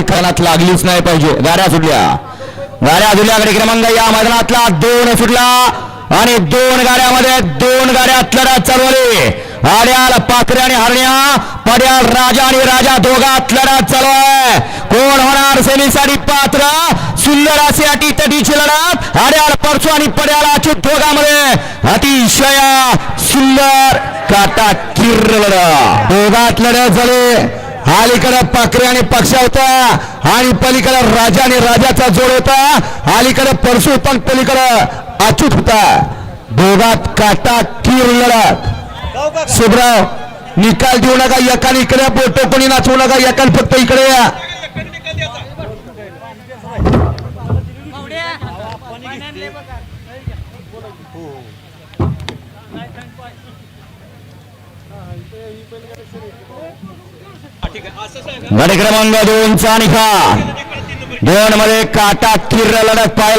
आणि कानात लागलीच नाही पाहिजे. गाड्या सुटल्या. गाड्या सुटल्याकडे क्रमांक या मैदानातला दोन सुटला आणि दोन गाड्यामध्ये दोन गाड्यात लढत चालवली आड्याल पाखरे आणि हरण्या पड्याल राजा आणि राजा दोघात लढत चालू आहे कोण होणार सेमीसाठी पात्र? सुंदर असे अटी तटीची लढत. आड्याल परसू आणि पड्याल अचूक दोघांमध्ये. अतिशय सुंदर काटा किर्र लढत. दोघात लढत झाले. अलीकडे पाखरे आणि पक्ष होता. आणि पलीकडे राजा आणि राजाचा जोड होता. अलीकडे परशु पण पलीकडे अचूक होता. दोघात काटा कीर लढत शुभराव निकाल देऊ नका एकाने इकडे बोटो कोणी नाचवू नका एकाने फक्त इकडे या. गड क्रमांक दोनचा निकाल. दोन मध्ये काटा किर लढत पाहिला